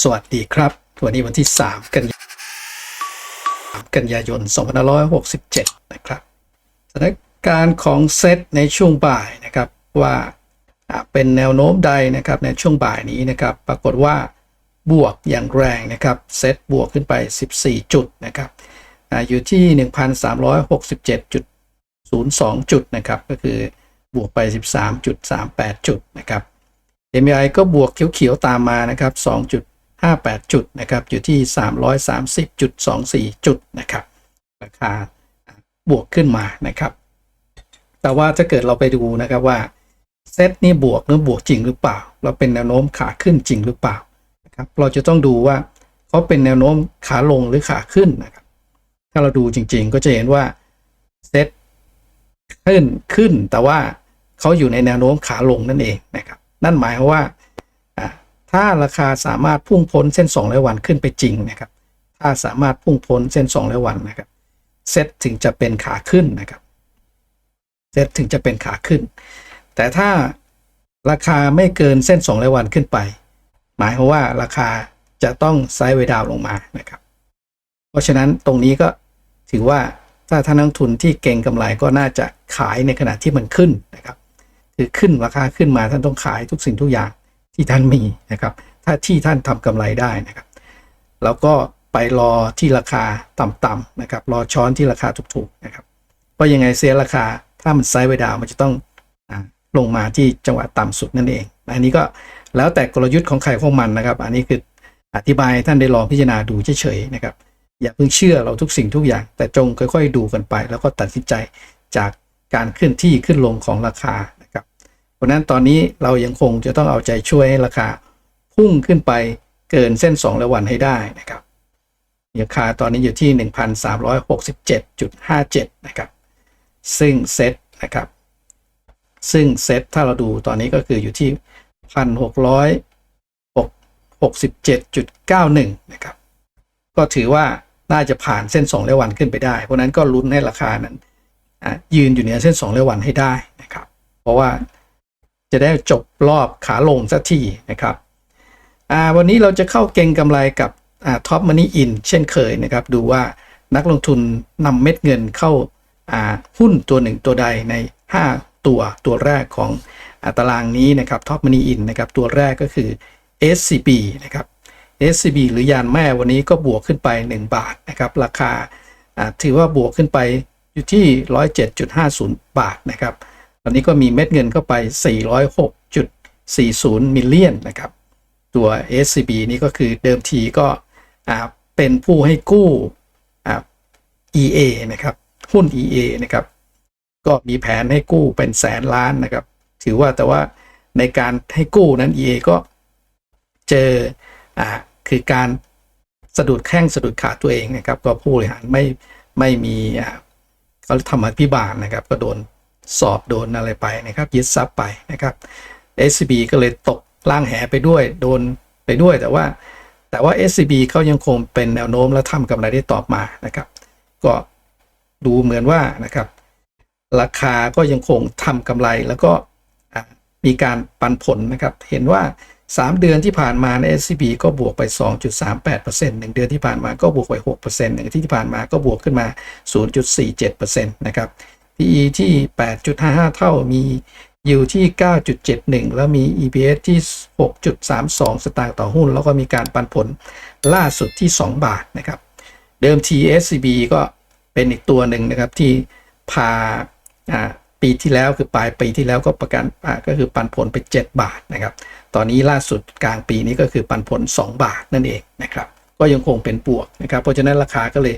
สวัสดีครับ วันนี้วันที่ 3 กันยายนกันยายน 2567 นะครับสถานการณ์ของเซตในช่วงบ่ายนะครับว่าเป็นแนวโน้มใดนะครับในช่วงบ่ายนี้นะครับปรากฏว่าบวกอย่างแรงนะครับเซตบวกขึ้นไป 14 จุดนะครับอยู่ที่ 1,367.02 จุดนะครับก็คือบวกไป 13.38 จุดนะครับ MI ก็บวกเขียวๆตามมานะครับ 58 จุดนะครับอยู่ที่ 330.24 จุดนะครับราคาบวกขึ้นมานะครับ แต่ว่าถ้าเกิดเราไปดูนะครับว่าเซตนี่บวกหรือบวกจริงหรือเปล่า เราเป็นแนวโน้มขาขึ้นจริงหรือเปล่านะครับเราจะต้องดูว่าเขาเป็นแนวโน้มขาลงหรือขาขึ้นนะครับถ้าเราดูจริง ๆ ก็จะเห็นว่าเซตขึ้นขึ้น แต่ว่าเขาอยู่ในแนวโน้มขาลงนั่นเองนะครับ นั่นหมายความว่า ถ้าราคาสามารถพุ่งพ้นเส้น2ร้อยวันขึ้นไปจริงนะครับ ถ้าสามารถพุ่งพ้นเส้น2ร้อยวันนะครับ เซ็ตถึงจะเป็นขาขึ้นนะครับ เซ็ตถึงจะเป็นขาขึ้น แต่ถ้าราคาไม่เกินเส้น2ร้อยวันขึ้นไป หมายความว่าราคาจะต้องไซด์เวดาวลงมานะครับ เพราะฉะนั้นตรงนี้ก็ถือว่าถ้าท่านนักลงทุนที่เก่งกำไรก็น่าจะขายในขณะที่มันขึ้นนะครับ คือขึ้นราคาขึ้นมาท่านต้องขายทุกสิ่งทุกอย่าง ที่ท่านมีนะครับ ถ้าที่ท่านทำกำไรได้นะครับ แล้วก็ไปรอที่ราคาต่ำๆนะครับ รอช้อนที่ราคาถูกๆนะครับเพราะยังไงเสียราคาถ้ามันไซด์ไวดาวมันจะต้องลงมาที่จังหวะต่ำสุดนั่นเอง อันนี้ก็แล้วแต่กลยุทธ์ของใครของมันนะครับ อันนี้คืออธิบายท่านได้ลองพิจารณาดูเฉยๆนะครับ อย่าเพิ่งเชื่อเราทุกสิ่งทุกอย่าง แต่จงค่อย ๆ ดูกันไป แล้วก็ตัดสินใจจากการเคลื่อนที่ขึ้นลงของราคา รับเพราะนั้นตอนนี้เรายังคงจะต้องเอาใจช่วยให้ราคาพุ่งขึ้นไปเกินเส้น2ระวันให้ได้นะครับราคาตอนนี้อยู่ที่ 1,367.57 นะครับ ซึ่งเซตนะครับ ซึ่งเซตถ้าเราดูตอนนี้ก็คืออยู่ที่ 1,667.91 นะครับ ก็ถือว่าน่าจะผ่านเส้น2ร้อยวันขึ้นไปได้ เพราะนั้นก็ลุ้นให้ราคานั้นยืนอยู่เหนือเส้น2ร้อยวันให้ได้นะครับ เพราะว่า จะได้จบรอบขาลงสักทีนะครับวันนี้เราจะเข้าเก็งกำไรกับท็อปมันนี่อินเช่นเคยนะครับ ดูว่านักลงทุนนำเม็ดเงินเข้าาหุ้นตัวหนึ่งตัวใดใน 5 ตัวตัวแรกของอตารางนี้นะครับท็อปมันนี่อินนะครับตัวแรกก็คือ SCB นะครับ SCB หรือยานแม่วันนี้ก็บวกขึ้นไป 1 บาทนะครับ ราคาาถือว่าบวกขึ้นไปอยู่ที่ 107.50 บาทนะครับ ตอนนี้ก็มีเม็ดเงินเข้าไป 406.40 มิลเลียนนะครับ ตัว SCB นี่ก็คือเดิมทีก็เป็นผู้ให้กู้อ่า EA นะครับ หุ้น EA นะครับ ก็มีแผนให้กู้เป็นแสนล้านนะครับ ถือว่าแต่ว่าในการให้กู้นั้น EA ก็เจออคือการสะดุดแข้งสะดุดขาตัวเองนะครับ ก็ผู้บริหารไม่ไม่มีเขาทำอภิบาลนะครับ ก็โดน สอบโดนอะไรไปนะครับยึดทรัพย์ไปนะครับ SCB ก็เลยตกล่างแหไปด้วยโดนไปด้วยแต่ว่า แต่ว่า SCB เขายังคงเป็นแนวโน้มและทำกำไรได้ตอบมานะครับ ก็ดูเหมือนว่านะครับ ราคาก็ยังคงทำกำไรแล้วก็มีการปันผลนะครับ เห็นว่า 3 เดือนที่ผ่านมาใน SCB ก็บวกไป 2.38% 1เดือนที่ผ่านมาก็บวกไป 6%หนึ่งที่ผ่านมาก็บวกขึ้นมา 0.47%นะครับ PE ที่ 8.55 เท่า มียิวที่ 9.71 แล้วมี EPS ที่ 6.32 สตางค์ต่อหุ้น แล้วก็มีการปันผลล่าสุดที่ 2 บาทนะครับ เดิมที SCB ก็เป็นอีกตัวหนึ่งนะครับที่พาปีที่แล้วคือปลายปีที่แล้วก็ประกันก็คือปันผลไป 7 บาทนะครับ ตอนนี้ล่าสุดกลางปีนี้ก็คือปันผล 2 บาทนั่นเองนะครับ ก็ยังคงเป็นบวกนะครับ เพราะฉะนั้นราคาก็เลย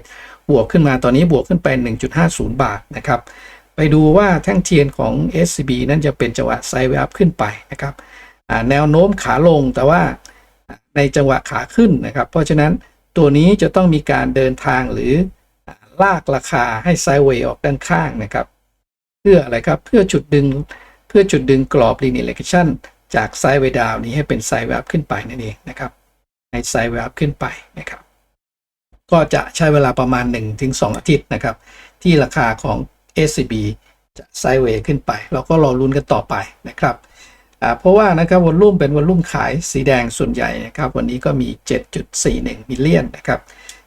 บวกขึ้นมาตอนนี้บวกขึ้นไป 1.50 บาทนะครับ ไปดูว่าแท่งเทียนของ SCB นั้นจะเป็นจังหวะไซด์เวย์ขึ้นไปนะครับแนวโน้มขาลงแต่ว่าในจังหวะขาขึ้นนะครับ เพราะฉะนั้นตัวนี้จะต้องมีการเดินทางหรือลากราคาให้ไซด์เวย์ออกด้านข้างนะครับ เพื่ออะไรครับเพื่อจุดดึงเพื่อจุดดึงกรอบ linear regression จากไซด์เวดาวนี้ให้เป็นไซด์เวย์ขึ้นไปนั่นเองนะครับให้ไซด์เวย์ขึ้นไปนะครับ ก็จะใช้เวลาประมาณ 1-2 อาทิตย์นะครับ ที่ราคาของ SCB จะไซด์เวย์ขึ้นไป เราก็รอลุ้นกันต่อไปนะครับเพราะว่านะครับวอลลุ่มเป็นวอลลุ่มขายสีแดงส่วนใหญ่นะครับ วันนี้ก็มี 7.41มิลเลียนนะครับ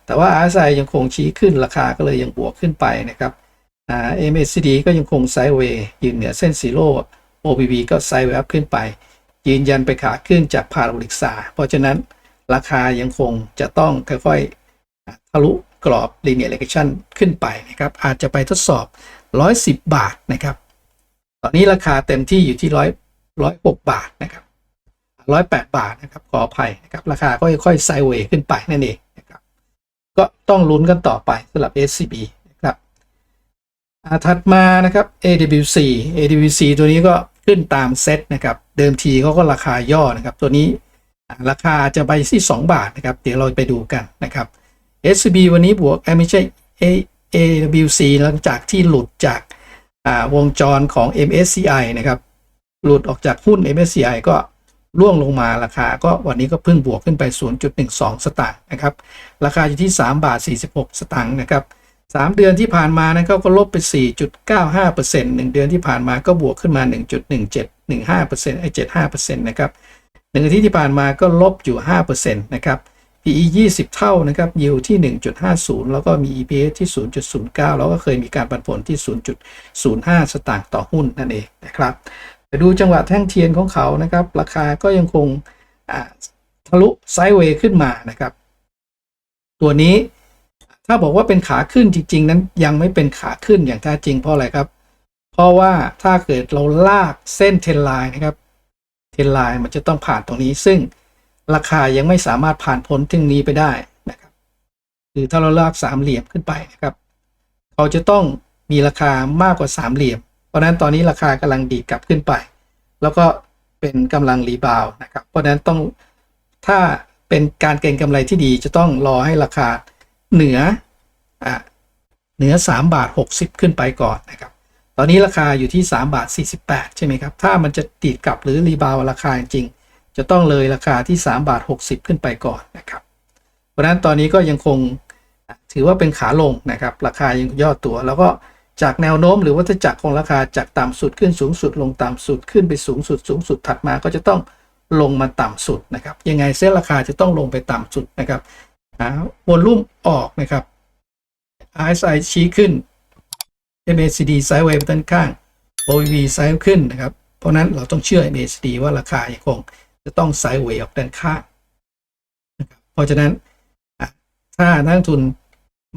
แต่ว่า RSI ยังคงชี้ขึ้นราคาก็เลยยังบวกขึ้นไปนะครับอ่า MACD ก็ยังคงไซด์เวย์ยืนเหนือเส้นซีโร่ OBB ก็ไซด์เวย์ขึ้นไป ยืนยันไปขาขึ้นจากพาราบลิกซาเพราะฉะนั้นราคายังคงจะต้องค่อยๆ ทะลุกรอบ linear regression ขึ้นไปนะครับ อาจจะไปทดสอบ 110 บาทนะครับ ตอนนี้ราคาเต็มที่อยู่ที่ร้อยร้อยหกบาทนะครับร้อยแปดบาทนะครับขออภัยนะครับ ราคาก็ค่อยๆไซเวย์ขึ้นไปนั่นเองนะครับ ก็ต้องลุ้นกันต่อไปสำหรับ SCB นะครับถัดมานะครับ AWC AWC ตัวนี้ก็ขึ้นตามเซตนะครับ เดิมทีเขาก็ราคาย่อนะครับ ตัวนี้ราคาจะไปที่ 2 บาทนะครับ เดี๋ยวเราไปดูกันนะครับ SCB วันนี้บวกเอ้ยไม่ใช่ AWC หลังจากที่หลุดจากาวงจรของ MSCI นะครับ หลุดออกจากหุ้น MSCI ก็ร่วงลงมาราคาก็วันนี้ก็เพิ่งบวกขึ้นไป 0.12 สตางค์นะครับ ราคาอยู่ที่ 3 บาท 46 สตางค์นะครับ 3 เดือนที่ผ่านมานะครับก็ลบไป 4.95% 1 เดือนที่ผ่านมาก็บวกขึ้นมา 1.1715%ไอ้75%นะครับหนึ่งอาทิตย์ที่ผ่านมาก็ลบอยู่ 5%นะครับ PE 20 เท่านะครับ yield ที่ 1.50 แล้วก็มี EPS ที่ 0.09 แล้วก็เคยมีการปันผลที่ 0.05 สตางค์ต่อหุ้นนั่นเองนะครับไปดูจังหวะแท่งเทียนของเขานะครับ ราคาก็ยังคงทะลุไซด์เวย์ขึ้นมานะครับ ตัวนี้ถ้าบอกว่าเป็นขาขึ้นจริง ๆ นั้นยังไม่เป็นขาขึ้นอย่างแท้จริงเพราะอะไรครับ เพราะว่าถ้าเกิดเราลากเส้นเทนไลน์นะครับ เทนไลน์มันจะต้องผ่านตรงนี้ซึ่ง ราคายังไม่สามารถผ่านพ้นทึงนี้ไปได้นะครับคือถ้าเราลากสามเหลี่ยมขึ้นไปนะครับเขาจะต้องมีราคามากกว่าสามเหลี่ยม เพราะนั้นตอนนี้ราคากำลังดีดกลับขึ้นไป แล้วก็เป็นกำลังรีบาวด์นะครับ เพราะนั้นต้องถ้าเป็นการเก็งกำไรที่ดีจะต้องรอให้ราคาเหนืออะเหนือ3บาท60 ขึ้นไปก่อนนะครับ ตอนนี้ราคาอยู่ที่3บาท48 ใช่ไหมครับ ถ้ามันจะตีดกลับหรือรีบาวด์ราคาจริง จะต้องเลยราคาที่ 3 บาท 60 ขึ้นไปก่อนนะครับ เพราะนั้นตอนนี้ก็ยังคงถือว่าเป็นขาลงนะครับ ราคายังย่อตัว แล้วก็จากแนวโน้มหรือวัฏจักรของราคาจากต่ำสุดขึ้นสูงสุดลงต่ำสุดขึ้นไปสูงสุดสูงสุดถัดมาก็จะต้องลงมาต่ำสุดนะครับ ยังไงเส้นราคาจะต้องลงไปต่ำสุดนะครับวอลลุ่มออกนะครับ RSI ชี้ขึ้น MACD ไซด์เวย์ไปด้านข้าง OVV ไซด์ขึ้นนะครับ เพราะนั้นเราต้องเชื่อ MACD ว่าราคายังคง จะต้องไซด์เวย์ออกด้านข้างนะครับเพราะฉะนั้นถ้านักลงทุน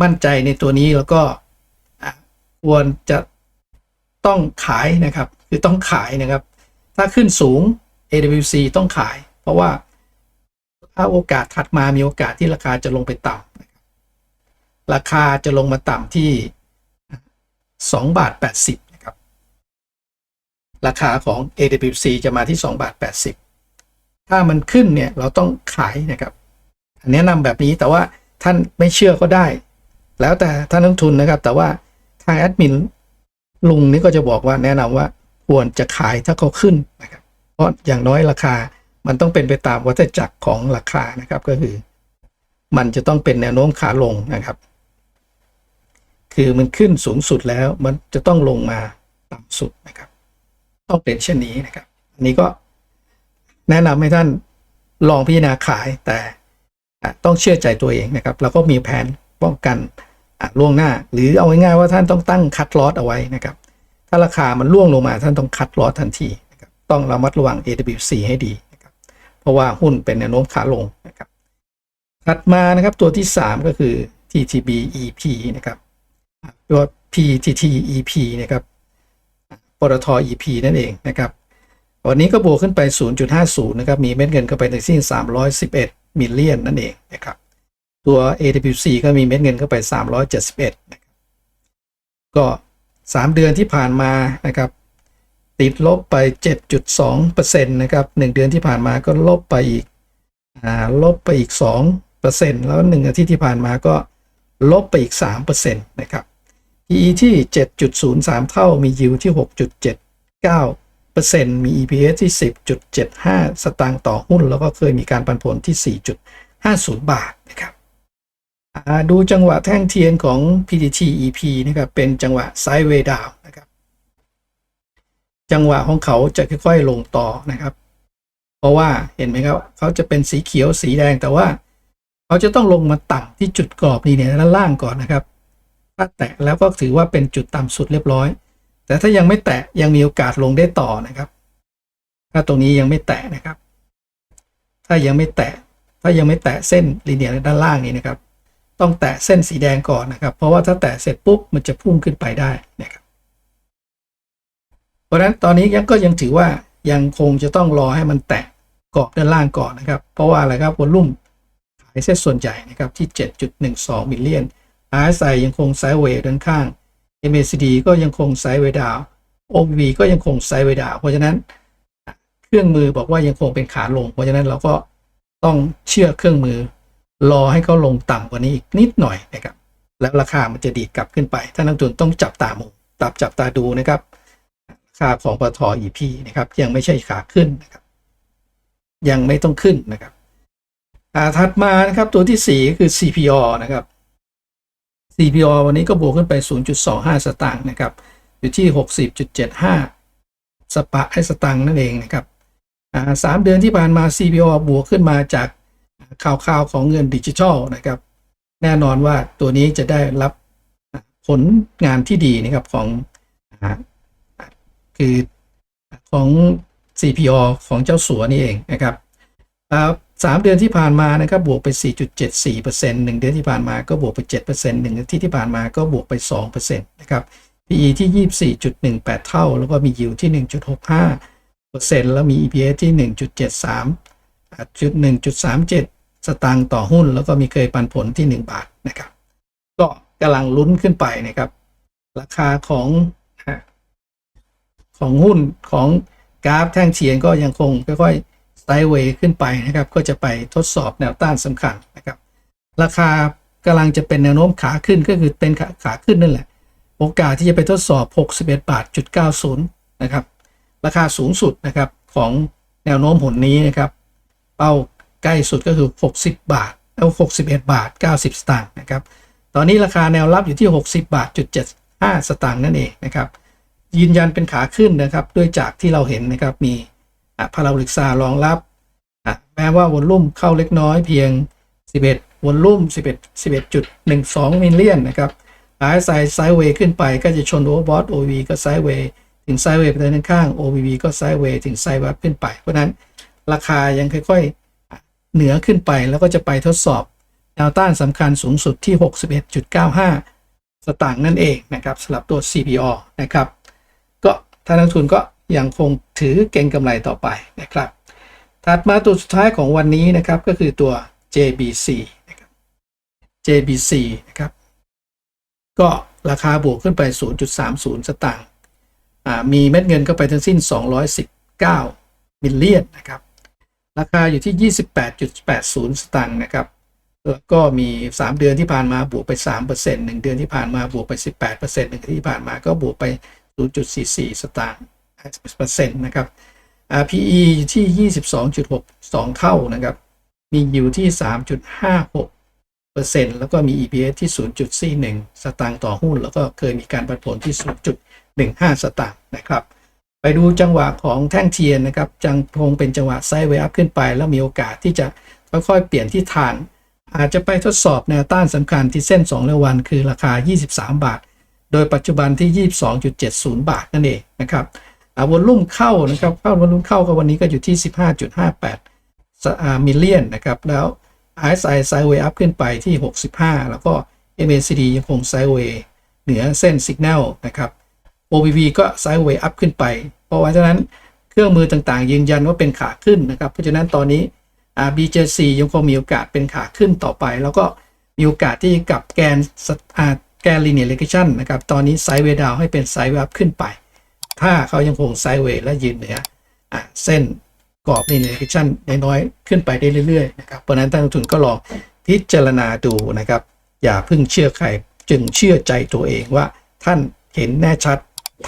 มั่นใจในตัวนี้แล้วก็ควรจะต้องขายนะครับ คือต้องขายนะครับ ถ้าขึ้นสูง AWC ต้องขาย เพราะว่าถ้าโอกาสถัดมามีโอกาสที่ราคาจะลงไปต่ำนะครับราคาจะลงมาต่ำที่2บาท80นะครับ ราคาของ AWC จะมาที่2บาท80 ถ้ามันขึ้นเนี่ยเราต้องขายนะครับแนะนำแบบนี้แต่ว่าท่านไม่เชื่อก็ได้ แล้วแต่ท่านนักทุนนะครับ แต่ว่าทางแอดมินลุงนี่ก็จะบอกว่าแนะนำว่าควรจะขายถ้าเขาขึ้นนะครับ เพราะอย่างน้อยราคามันต้องเป็นไปตามวัฏจักรของราคานะครับก็คือ มันจะต้องเป็นแนวโน้มขาลงนะครับ คือมันขึ้นสูงสุดแล้วมันจะต้องลงมาต่ำสุดนะครับ ต้องเป็นเช่นนี้นะครับ อันนี้ก็ แนะนำให้ท่านลองพิจารณาขายแต่ต้องเชื่อใจตัวเองนะครับแล้วก็มีแผนป้องกันล่วงหน้า หรือเอาง่ายๆว่าท่านต้องตั้งคัดลอสเอาไว้นะครับ ถ้าราคามันล่วงลงมาท่านต้องคัดลอสทันทีนะครับต้องระมัดระวัง AWC ให้ดีนะครับเพราะว่าหุ้นเป็นแนวโน้มขาลงนะครับถัดมานะครับตัวที่ 3 ก็คือ TTB EP นะครับตัว PTT EP นะครับปตท EP นั่นเองนะครับ วันนี้ก็บวกขึ้นไป 0.50 นะครับ มีเม็ดเงินเข้าไปในสิ้น311 มิลเลียนนั่นเองนะครับ ตัว AWC ก็มีเม็ดเงินเข้าไป 371นะครับก็ 3 เดือนที่ผ่านมานะครับ ติดลบไป 7.2%นะครับ 1 เดือนที่ผ่านมาก็ลบไปอีกอ่าลบไปอีก 2%แล้ว 1 อาทิตย์ที่ผ่านมาก็ลบไปอีก 3%นะครับ PE ที่ 7.03 เท่า มี yield ที่ 6.79 มี EPS ที่ 10.75 สตางค์ต่อหุ้น แล้วก็เคยมีการปันผลที่ 4.50 บาทนะครับดูจังหวะแท่งเทียนของ PTT EP นะครับเป็นจังหวะไซด์เวดาวนะครับจังหวะของเขาจะค่อยๆลงต่อนะครับ เพราะว่าเห็นไหมครับเขาจะเป็นสีเขียวสีแดงแต่ว่าเขาจะต้องลงมาต่ำที่จุดกรอบนี่เนี่ยด้านล่างก่อนนะครับ ถ้าแตะแล้วก็ถือว่าเป็นจุดต่ำสุดเรียบร้อย แต่ถ้ายังไม่แตะยังมีโอกาสลงได้ต่อนะครับ ถ้าตรงนี้ยังไม่แตะนะครับ ถ้ายังไม่แตะถ้ายังไม่แตะเส้นลีเนียด้านล่างนี้นะครับ ต้องแตะเส้นสีแดงก่อนนะครับ เพราะว่าถ้าแตะเสร็จปุ๊บมันจะพุ่งขึ้นไปได้นะครับ เพราะฉะนั้นตอนนี้ยังก็ยังถือว่ายังคงจะต้องรอให้มันแตะกรอบด้านล่างก่อนนะครับ เพราะว่าอะไรครับวอลลุ่มขายเส้นส่วนใหญ่นะครับที่ 7.12มิลเลียน RSI ยังคงไซด์เวย์ด้านข้าง MACD ก็ยังคงไซด์เวดาว OV ก็ยังคงไซด์เวดาว เพราะฉะนั้นเครื่องมือบอกว่ายังคงเป็นขาลง เพราะฉะนั้นเราก็ต้องเชื่อเครื่องมือ รอให้เขาลงต่ำกว่านี้อีกนิดหน่อยนะครับ แล้วราคามันจะดีดกลับขึ้นไป ถ้านักทุนต้องจับตามองตับจับตาดูนะครับราคาของปตท EP นะครับ ยังไม่ใช่ขาขึ้นนะครับ ยังไม่ต้องขึ้นนะครับถัดมานะครับตัวที่ 4 คือ CPO นะครับ CPO วันนี้ก็บวกขึ้นไป 0.25 สตางค์นะครับ อยู่ที่ 60.75 สปะให้สตังค์นั่นเองนะครับสามเดือนที่ผ่านมา CPO บวกขึ้นมาจากข่าวข่าวของเงินดิจิทัลนะครับ แน่นอนว่าตัวนี้จะได้รับผลงานที่ดีนะครับของคือของ CPO ของเจ้าสัวนี่เองนะครับ อ่าสามเดือนที่ผ่านมานะครับบวกไป 4.74%หนึ่งเดือนที่ผ่านมาก็บวกไป 7%หนึ่งอาทิตย์ที่ผ่านมาก็บวกไป2%นะครับ PE ที่ 24.18 เท่า แล้วก็มี yield ที่ 1.65%แล้วมี EPS ที่ 1.73จุด1.37 สตางค์ต่อหุ้น แล้วก็มีเคยปันผลที่ 1 บาทนะครับ ก็กำลังลุ้นขึ้นไปนะครับ ราคาของของหุ้นของกราฟแท่งเฉียงก็ยังคงค่อยๆ ไซด์เวย์ขึ้นไปนะครับ ก็จะไปทดสอบแนวต้านสำคัญนะครับ ราคากำลังจะเป็นแนวโน้มขาขึ้นก็คือเป็นขาขาขึ้นนั่นแหละ โอกาสที่จะไปทดสอบ 61บาทจุด90นะครับ ราคาสูงสุดนะครับของแนวโน้มหนนี้นะครับ เป้าใกล้สุดก็คือ 60 บาทแล้ว61 บาท 90 สตางค์นะครับ ตอนนี้ราคาแนวรับอยู่ที่ 60 บาทจุด75 สตางค์นั่นเองนะครับ ยืนยันเป็นขาขึ้นนะครับ ด้วยจากที่เราเห็นนะครับมี พาราบริกซารองรับ แม้ว่าวอลลุ่มเข้าเล็กน้อยเพียง 11วอลลุ่ม 11 11.12มิลเลียนนะครับ RSI ไซด์เวย์ขึ้นไปก็จะชนโอเวอร์บอท OVV ก็ไซด์เวย์ถึงไซด์เวย์ไปด้านข้าง OVV ก็ไซด์เวย์ถึงไซด์วับขึ้นไป เพราะนั้นราคายังค่อยๆ เหนือขึ้นไปแล้วก็จะไปทดสอบแนวต้านสำคัญสูงสุดที่ 61.95 สตางค์นั่นเองนะครับสำหรับตัว CPO นะครับ ก็ถ้านักทุนก็ยังคง ถือเก็งกำไรต่อไปนะครับ ถัดมาตัวสุดท้ายของวันนี้นะครับก็คือตัว JBC นะครับ JBC นะครับ ก็ราคาบวกขึ้นไป 0.30 สตางค์อ่ามีเม็ดเงินเข้าไปทั้งสิ้น 219มิลเลียนนะครับ ราคาอยู่ที่ 28.80 สตางค์นะครับแล้วก็มี 3 เดือนที่ผ่านมาบวกไป 3% 1 เดือนที่ผ่านมาบวกไป 18% 1เดือนที่ผ่านมาก็บวกไป 0.44 สตางค์ เปอร์เซ็นต์นะครับ PE อยู่ที่ 22.62 เท่านะครับ มี yield ที่ 3.56เปอร์เซ็นต์แล้วก็มี EPS ที่ 0.41 สตางค์ต่อหุ้น แล้วก็เคยมีการปันผลที่ 0.15 สตางค์นะครับ ไปดูจังหวะของแท่งเทียนนะครับ จังคงเป็นจังหวะไซด์เวย์อัพขึ้นไป แล้วมีโอกาสที่จะค่อยๆ เปลี่ยนทิศทาง อาจจะไปทดสอบแนวต้านสำคัญที่เส้น2ระวันคือราคา 23 บาท โดยปัจจุบันที่ 22.70 บาทนั่นเองนะครับ วอลลุ่มเข้านะครับเข้าวอลลุ่มเข้าก็วันนี้ก็อยู่ที่ 15.58มิลเลียนนะครับแล้ว RSI ไซด์เวย์อัพขึ้นไปที่ 65 แล้วก็ MACD ยังคงไซด์เวย์เหนือเส้นสัญญาณนะครับ OBV ก็ไซด์เวย์อัพขึ้นไป เพราะว่าฉะนั้นเครื่องมือต่างๆ ยืนยันว่าเป็นขาขึ้นนะครับ เพราะฉะนั้นตอนนี้ BJC ยังคงมีโอกาสเป็นขาขึ้นต่อไป แล้วก็มีโอกาสที่กลับแกนแกน linear regression นะครับ ตอนนี้ไซด์เวย์ดาวให้เป็นไซด์เวย์อัพขึ้นไป ถ้าเขายังคงไซด์เวย์และยืนเหนืออเส้นกรอบ linear regression น้อยๆขึ้นไปได้เรื่อยๆนะครับเพราะนั้นท่านลงทุนก็ลองพิจารณาดูนะครับ อย่าเพิ่งเชื่อใครจึงเชื่อใจตัวเองว่าท่านเห็นแน่ชัด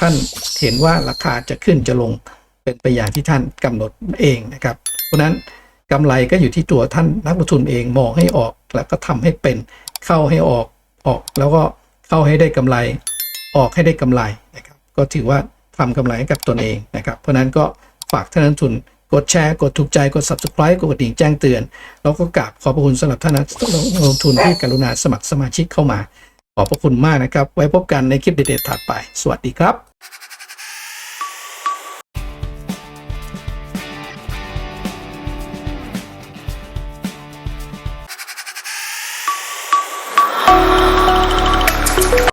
ท่านเห็นว่าราคาจะขึ้นจะลงเป็นไปอย่างที่ท่านกำหนดเองนะครับ เพราะนั้นกำไรก็อยู่ที่ตัวท่านนักลงทุนเองมองให้ออกแล้วก็ทำให้เป็นเข้าให้ออกออกแล้วก็เข้าให้ได้กำไรออกให้ได้กำไรนะครับ ก็ถือว่า ทำกำไรให้กับตนเองนะครับ เพราะนั้นก็ฝากท่านนักลงทุนกดแชร์ กดถูกใจ กด subscribe กดกระดิ่งแจ้งเตือน แล้วก็กราบขอบพระคุณสำหรับท่านนักลงทุนที่กรุณาสมัครสมาชิกเข้ามา ขอบพระคุณมากนะครับ ไว้พบกันในคลิปเด็ดๆถัดไป สวัสดีครับ